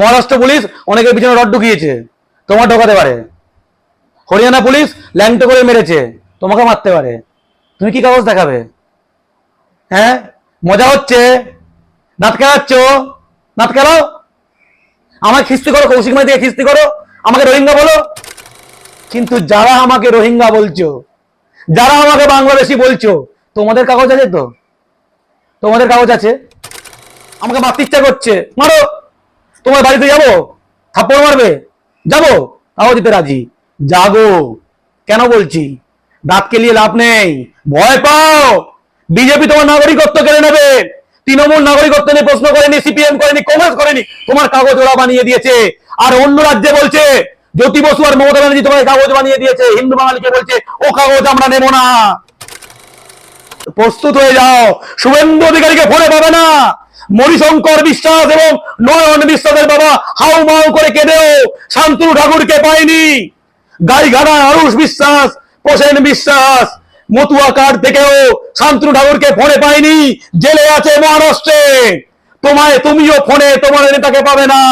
Maharashtra police অনেকের পিছনে rod ঢুকিয়েছে। তোমার ঢোকাতে পারে। হরিয়ানা পুলিশ ল্যাংটো করে মেরেছে। তোমাকে মারতে পারে। তুমি কি কাগজ দেখাবে? হ্যাঁ? মজা হচ্ছে? দাঁত কেলাচ্ছ? দাঁত কেলাও? আমাকে খিস্তি করো, কৌশিক মাই দিয়ে খিস্তি করো। আমাকে রোহিঙ্গা বলো। কিন্তু যারা আমাকে রোহিঙ্গা বলছো, যারা আমাকে বাংলাদেশি বলছো, তোমাদের কাগজ আছে তো? তোমাদের কাগজ আছে? আমাকে মারতে ইচ্ছা করছে। মারো! তোমার বাড়িতে যাব? থাপ্পড় মারবে? যাব? তাও দিতে রাজি। জাগো কেন বলছি? দাঁত কেলিয়ে লাভ নেই। ভয় পাও! বিজেপি তোমার নাগরিকত্ব কেড়ে নেবে। তৃণমূল নাগরিকত্ব নিয়ে প্রশ্ন করেনি, সিপিএম করেনি, কংগ্রেস করেনি। তোমার কাগজ ওরা বানিয়ে দিয়েছে। আর অন্য রাজ্যে বলছে, জ্যোতি বসু আর মমতা ব্যানার্জি তোমার কাগজ বানিয়ে দিয়েছে। হিন্দু বাঙালিকে বলছে, ও কাগজ আমরা নেব না। প্রস্তুত হয়ে যাও। শুভেন্দু অধিকারীকে ফোনে পাবে না। মণিশঙ্কর বিশ্বাস এবং নয়ন বিশ্বাসের বাবা হাউ মাউ করে কেঁদেও শান্তনু ঠাকুরকে পায়নি। গাইঘানা আরুষ বিশ্বাস প্রসেন বিশ্বাস, মতুয়া কার্ড থেকেও শান্তনু ঠাকুরকে ফোনে পায়নি। জেলে আছে মহারাষ্ট্রে। তোমায় তুমিও ফোনে, তোমার নেতাকে পাবে না।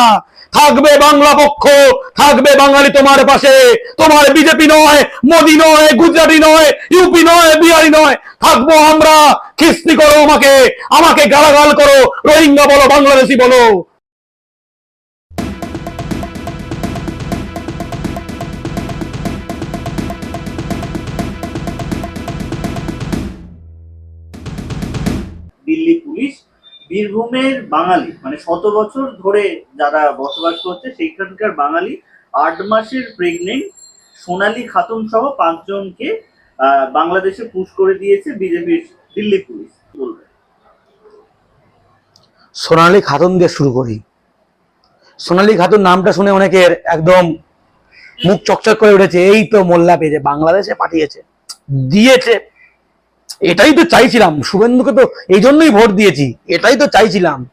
থাকবে বাংলা পক্ষ, থাকবে বাঙালি তোমার পাশে। তোমার বিজেপি নয়, মোদি নয়, গুজরাটি নয়, ইউপি নয়, বিহারি নয়। থাকব আমরা, খিস্তি করো আমাকে আমাকে গালাগাল করো, রোহিঙ্গা বলো, বাংলাদেশি বলো। বীরভূমের বাঙালি মানে শত বছর ধরে যারা বসবাস করছে, সেইখানকার বাঙালি আট মাসের প্রেগনেন্ট সোনালি খাতুন সহ পাঁচজনকে বাংলাদেশে পুশ করে দিয়েছে বিজেপির দিল্লি পুলিশ সোনালী খাতুন দিয়ে শুরু করি। সোনালী খাতুন নামটা শুনে অনেকের একদম মুখ চকচক করে উঠেছে, এই তো মোল্লা পেয়েছে, বাংলাদেশে পাঠিয়েছে, দিয়েছে। এটাই তো চাইছিলাম। শুভেন্দুকে তো এই জন্যই ভোট দিয়েছি। এটাই তো চাইছিলাম।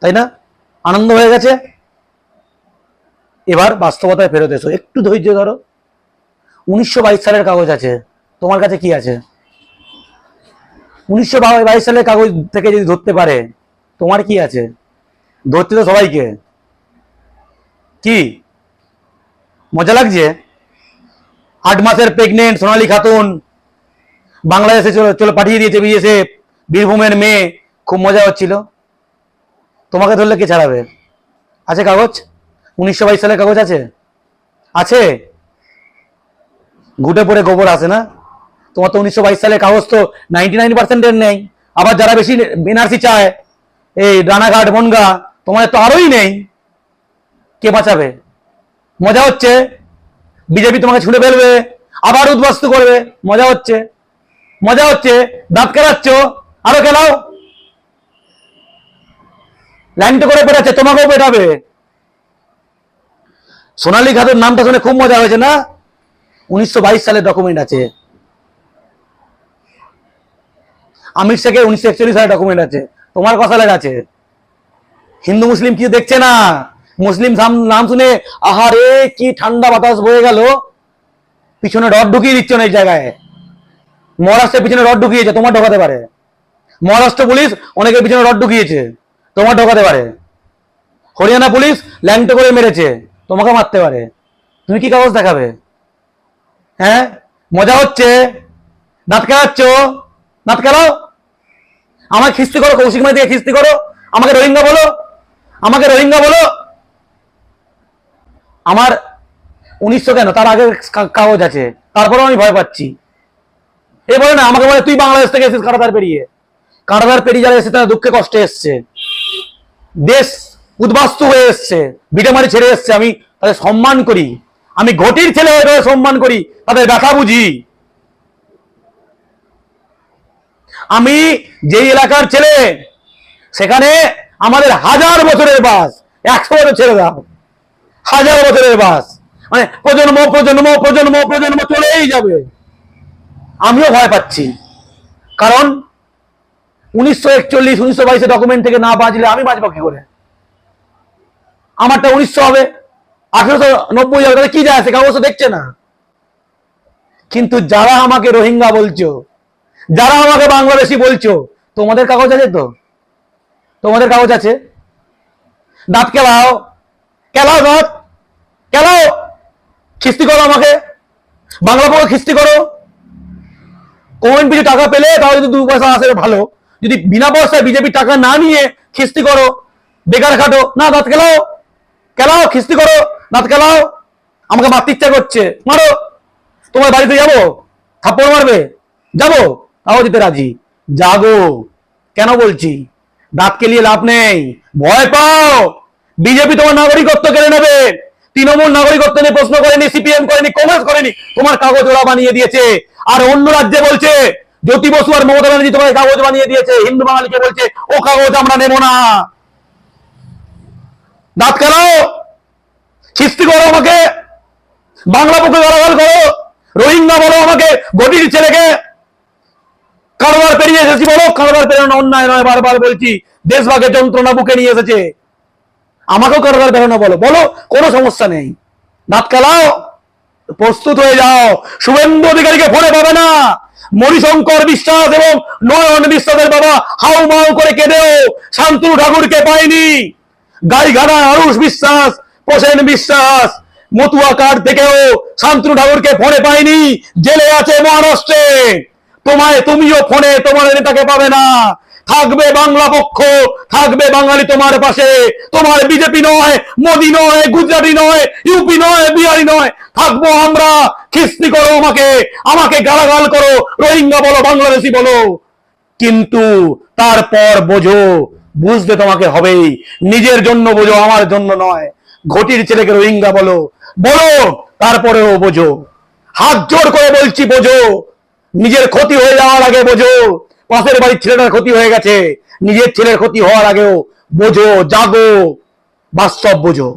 তাই না? আনন্দ হয়ে গেছে। এবার বাস্তবতায় ফেরত এসো। একটু ধৈর্য ধরো। উনিশশো বাইশ সালের কাগজ আছে। তোমার কাছে কি আছে? উনিশশো বাইশ সালের কাগজ থেকে যদি ধরতে পারে, তোমার কি আছে? ধরতে তো সবাইকে। কি? মজা লাগছে? আট মাসের প্রেগনেন্ট সোনালী খাতুন। বাংলাদেশে চলে চলে পাঠিয়ে দিয়েছে বিএসএফ বীরভূমের মেয়ে, খুব মজা হচ্ছিল। তোমাকে ধরলে কে ছাড়াবে? আছে কাগজ? উনিশশো বাইশ সালের কাগজ আছে? আছে? ঘুটে পড়ে গোবর আসে না? তোমার তো উনিশশো বাইশ সালের কাগজ তো নাইনটি নাইন পার্সেন্টের নেই। আবার যারা বেশি এনআরসি চায়, এই রানাঘাট, বনগা তোমার তো আরোই নেই। কে বাঁচাবে? মজা হচ্ছে। বিজেপি তোমাকে ছুঁড়ে ফেলবে, আবার উদ্বাস্তু করবে, মজা হচ্ছে। মজা হচ্ছে, দাঁত কেলাচ্ছ আরও খেলাও। লাইনটা করে পেটাচ্ছে তোমাকেও পেটাবে সোনালী খাতুর নামটা শুনে খুব মজা হয়েছে না? উনিশশো সালের ডকুমেন্ট আছে। আমির শেখের উনিশশো একচল্লিশ সালের ডকুমেন্ট আছে। তোমার কথা কসালের আছে। হিন্দু মুসলিম কি দেখছে না? মুসলিম নাম শুনে, আহারে, কি ঠান্ডা বাতাস বয়ে গেল। পিছনে রড ঢুকিয়ে দিচ্ছ না এই জায়গায়। মহারাষ্ট্রের পিছনে রড ঢুকিয়েছে, তোমার ঢোকাতে পারে। মহারাষ্ট্র পুলিশ অনেকের পিছনে রড ঢুকিয়েছে, তোমার ঢোকাতে পারে। হরিয়ানা পুলিশ ল্যাংটো করে মেরেছে, তোমাকে মারতে পারে। তুমি কি কাগজ দেখাবে? হ্যাঁ? মজা হচ্ছে? দাঁত কেলাচ্ছ দাঁত কেলাও আমাকে খিস্তি করো, কৌশিক মাই দিয়ে খিস্তি করো। আমাকে রোহিঙ্গা বলো? আমাকে রোহিঙ্গা বলো? আমার উনিশশো কেন? তার আগে কাগজ আছে। তারপরেও আমি ভয় পাচ্ছি। এ বলে না, আমাকে বলে, তুই বাংলাদেশ থেকে এসেছিস, কাটাতার পেরিয়ে। কাটাতার পেরিয়ে যারা এসে তারা দুঃখে কষ্টে এসছে। দেশ উদ্বাস্তু হয়ে এসছে, ভিটেমারি ছেড়ে এসছে, আমি তাদের সম্মান করি। আমি ঘটির ছেলে হয়ে সম্মান করি, তাদের ব্যথা বুঝি। আমি যেই এলাকার ছেলে, সেখানে আমাদের হাজার বছরের বাস। একশো বছর ছেড়ে দাও। হাজার বছরের বাস। মানে প্রজন্ম প্রজন্ম প্রজন্ম প্রজন্ম চলেই যাবে। আমিও ভয় পাচ্ছি। কারণ উনিশশো একচল্লিশ, উনিশশো বাইশে ডকুমেন্ট থেকে না বাঁচলে আমি বাঁচবো কি করে? আমারটা উনিশশো হবে, আঠেরোশো নব্বই হবে কি যায় সে কাগজ দেখছে না। কিন্তু যারা আমাকে রোহিঙ্গা বলছো, যারা আমাকে বাংলাদেশি বলছো, তোমাদের কাগজ আছে তো? তোমাদের কাগজ আছে? দাঁত কেলাও। কেলাও দাঁত। কেলাও। খিস্তি করো আমাকে। বাংলা পড়ো, খিস্তি করো। কমেন্ট পিছু টাকা পেলে তাহলে যদি দু পয়সা আসে ভালো। যদি বিনা পয়সায় বিজেপি টাকা না নিয়ে খিস্তি করো, বেকার খাটো, না, দাঁত কেলাও। কেলাও, খিস্তি করো, দাঁত কেলাও। আমাকে মারতে ইচ্ছা করছে, মারো। তোমার বাড়িতে যাব? থাপ্পড় মারবে? যাব? তাও যেতে রাজি। জাগো। কেন বলছি? দাঁত কেলিয়ে লাভ নেই। ভয় পাও। বিজেপি তোমার নাগরিকত্ব কেড়ে নেবে। তৃণমূল নাগরিকত্ব নিয়ে প্রশ্ন করেনি, সিপিএম করেনি, কংগ্রেস করেনি। তোমার কাগজ ওরা বানিয়ে দিয়েছে। আর অন্য রাজ্যে বলছে, জ্যোতি বসু আর মমতা ব্যানার্জি তোমার কাগজ বানিয়ে দিয়েছে, হিন্দু বাঙালিকে বলছে, ও কাগজ আমরা নেব না। দাঁত কেলাও খিস্তি করো আমাকে, বাংলা বুকে গালাগাল করো, রোহিঙ্গা বলো আমাকে গটির ছেলেকে। কারবার পেরিয়ে এসেছি বলো, কারবার পেরানো অন্যায় নয়, বারবার বলছি, দেশভাগে যন্ত্রণা বুকে নিয়ে এসেছে। আমাকেও কারবার পেরানো বলো বলো, কোনো সমস্যা নেই। দাঁত কালাও। প্রস্তুত হয়ে যাও। শুভেন্দু অধিকারীকে ফোনে পাবে না। মণিশঙ্কর বিশ্বাস এবং নয়ন বিশ্বাসের বাবা হাউ মাউ করে কেঁদেও শান্তনু ঠাকুরকে পায়নি। গাইঘানা আরুষ বিশ্বাস, প্রসেন বিশ্বাস মতুয়া কার্ড থেকেও শান্তনু ঠাকুরকে ফোনে পায়নি। জেলে আছে মহারাষ্ট্রে। তোমায় তুমিও ফোনে তোমার নেতাকে পাবে না। থাকবে বাংলা পক্ষ, থাকবে বাঙালি তোমার পাশে। তোমার বিজেপি নয়, মোদি নয়, গুজরাটি নয় ইউপি নয়, বিহারি নয়। থাকব আমরা, খিস্তি করো আমাকে আমাকে গালাগাল করো, রোহিঙ্গা বলো, বাংলাদেশি বলো। কিন্তু তারপর বোঝো, বুঝতে তোমাকে হবেই, নিজের জন্য বোঝো, আমার জন্য নয়। ঘটির ছেলেকে রোহিঙ্গা বলো। বলো, তারপরেও বোঝো। হাত জোর করে বলছি, বোঝো। নিজের ক্ষতি হয়ে যাওয়ার আগে বোঝো। পাশের বাড়ির ছেলেটার ক্ষতি হয়ে গেছে। নিজের ছেলের ক্ষতি হওয়ার আগেও বোঝো, জাগো, বাস্তব বোঝো।